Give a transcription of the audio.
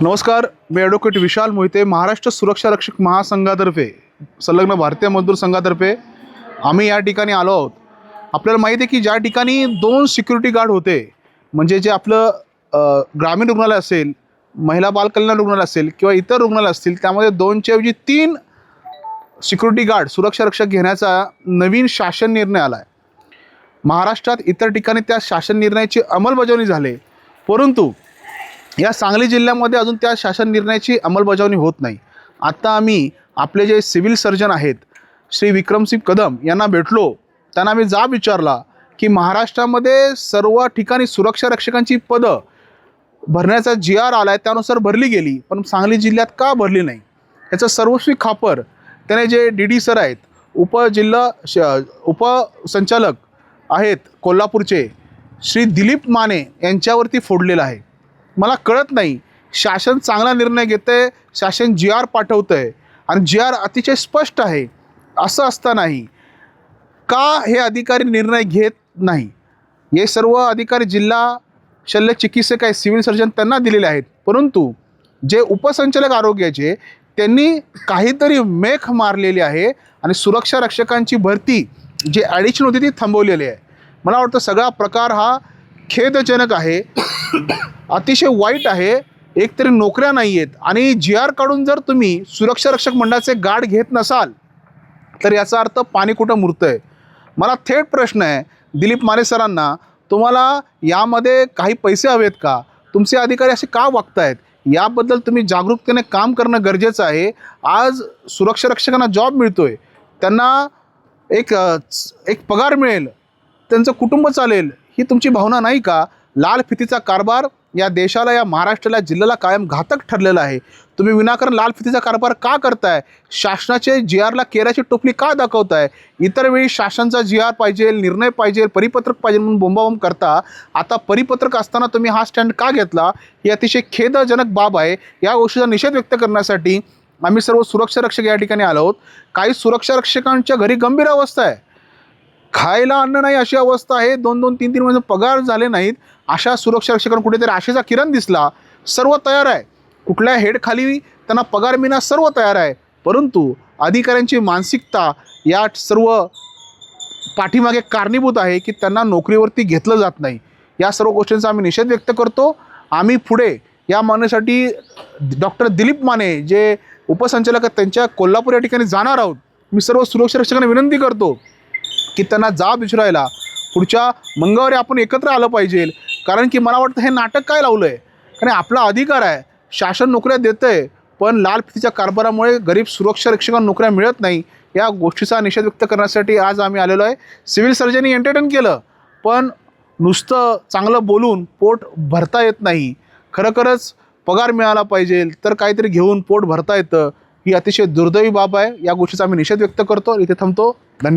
नमस्कार मी ॲडव्होकेट विशाल मोहिते महाराष्ट्र सुरक्षा रक्षक महासंघातर्फे संलग्न भारतीय मजदूर संघातर्फे आम्ही या ठिकाणी आलो आहोत. आपल्याला माहिती आहे की ज्या ठिकाणी दोन सिक्युरिटी गार्ड होते म्हणजे जे आपलं ग्रामीण रुग्णालय असेल महिला बालकल्याण रुग्णालय असेल किंवा इतर रुग्णालय असतील त्यामध्ये दोनच्या ऐवजी तीन सिक्युरिटी गार्ड सुरक्षा रक्षक घेण्याचा नवीन शासन निर्णय आला आहे महाराष्ट्रात इतर ठिकाणी त्या शासन निर्णयाची अंमलबजावणी झाले. परंतु या सांगली जिल्ह्यामध्ये अजून त्या शासन निर्णयाची अंमलबजावणी होत नाही. आत्ता आम्ही आपले जे सिव्हिल सर्जन आहेत श्री विक्रमसिंग कदम यांना भेटलो. त्यांना आम्ही जाब विचारला की महाराष्ट्रामध्ये सर्व ठिकाणी सुरक्षा रक्षकांची पदं भरण्याचा जी आर आला आहे त्यानुसार भरली गेली पण सांगली जिल्ह्यात का भरली नाही? याचं सर्वस्वी खापर त्याने जे डी डी सर आहेत उपजिल्हा श उपसंचालक आहेत कोल्हापूरचे श्री दिलीप माने यांच्यावरती फोडलेलं आहे. मला कळत नाही. शासन चांगला निर्णय घेतं आहे शासन जी आर पाठवतं आहे आणि जी आर अतिशय स्पष्ट आहे. असं असतानाही का हे अधिकारी निर्णय घेत नाही? हे सर्व अधिकारी जिल्हा शल्य चिकित्सक आहे सिव्हिल सर्जन त्यांना दिलेले आहेत. परंतु जे उपसंचालक आरोग्याचे त्यांनी काहीतरी मेख मारलेली आहे आणि सुरक्षा रक्षकांची भरती जी ॲडिशन होती ती थांबवलेली आहे. मला वाटतं सगळा प्रकार हा खेदजनक आहे. अतिशय वाईट आहे. एकतरी नोकऱ्या नाही आहेत. आणि जी आर काढून जर तुम्ही सुरक्षा रक्षक मंडळाचे गाड घेत नसाल तर याचा अर्थ पाणी कुठं मुरतं आहे मला थेट प्रश्न आहे दिलीप माने सरांना तुम्हाला यामध्ये काही पैसे हवेत का? तुमचे अधिकारी असे का वागतायत? याबद्दल तुम्ही जागरूकतेने काम करणं गरजेचं आहे. आज सुरक्षा रक्षकांना जॉब मिळतो आहे त्यांना एक एक पगार मिळेल. त्यांचं कुटुंब चालेल. ही तुमची भावना नाही का? लाल फितीचा कारभार या देशाला या महाराष्ट्राला जिल्ह्याला कायम घातक ठरलेला आहे. तुम्ही विनाकारण लाल फितीचा कारभार का करताय? शासनाचे जी आरला केराची टोपली का दाखवताय? इतर वेळी शासनाचा जी आर पाहिजे निर्णय पाहिजे परिपत्रक पाहिजे म्हणून बोंबाबोंब करता आता परिपत्रक असताना तुम्ही हा स्टँड का घेतला? ही अतिशय खेदजनक बाब आहे. या गोष्टीचा निषेध व्यक्त करण्यासाठी आम्ही सर्व सुरक्षा रक्षक या ठिकाणी आलो आहोत. काही सुरक्षा रक्षकांच्या घरी गंभीर अवस्था आहे. खायला अन्न नाही अशी अवस्था आहे. दोन दोन तीन तीन महिने पगार झाले नाहीत. अशा सुरक्षा रक्षकांना कुठेतरी आशेचा किरण दिसला. सर्व तयार आहे. कुठल्या हेडखाली त्यांना पगार मिळणार सर्व तयार आहे. परंतु अधिकाऱ्यांची मानसिकता या सर्व पाठीमागे कारणीभूत आहे की त्यांना नोकरीवरती घेतलं जात नाही. या सर्व गोष्टींचा आम्ही निषेध व्यक्त करतो. आम्ही पुढे या मागणीसाठी डॉक्टर दिलीप माने जे उपसंचालक आहेत त्यांच्या कोल्हापूर या ठिकाणी जाणार आहोत. मी सर्व सुरक्षा रक्षकांना विनंती करतो. की त्यांना जाब विचारायला पुढच्या मंगळवारी आपण एकत्र आलं पाहिजे. कारण की मला वाटतं हे नाटक काय लावलं आहे कारण आपला अधिकार आहे. शासन नोकऱ्या देतं आहे पण लाल फितीच्या कारभारामुळे गरीब सुरक्षा रक्षकांना नोकऱ्या मिळत नाही. या गोष्टीचा निषेध व्यक्त करण्यासाठी आज आम्ही आलेलो आहे. सिव्हिल सर्जननी एंटरटेन केलं. पण नुसतं चांगलं बोलून पोट भरता येत नाही. खरोखरच पगार मिळाला पाहिजे. तर काहीतरी घेऊन पोट भरता येतं. ही अतिशय दुर्दैवी बाब आहे. या गोष्टीचा आम्ही निषेध व्यक्त करतो. इथे थांबतो.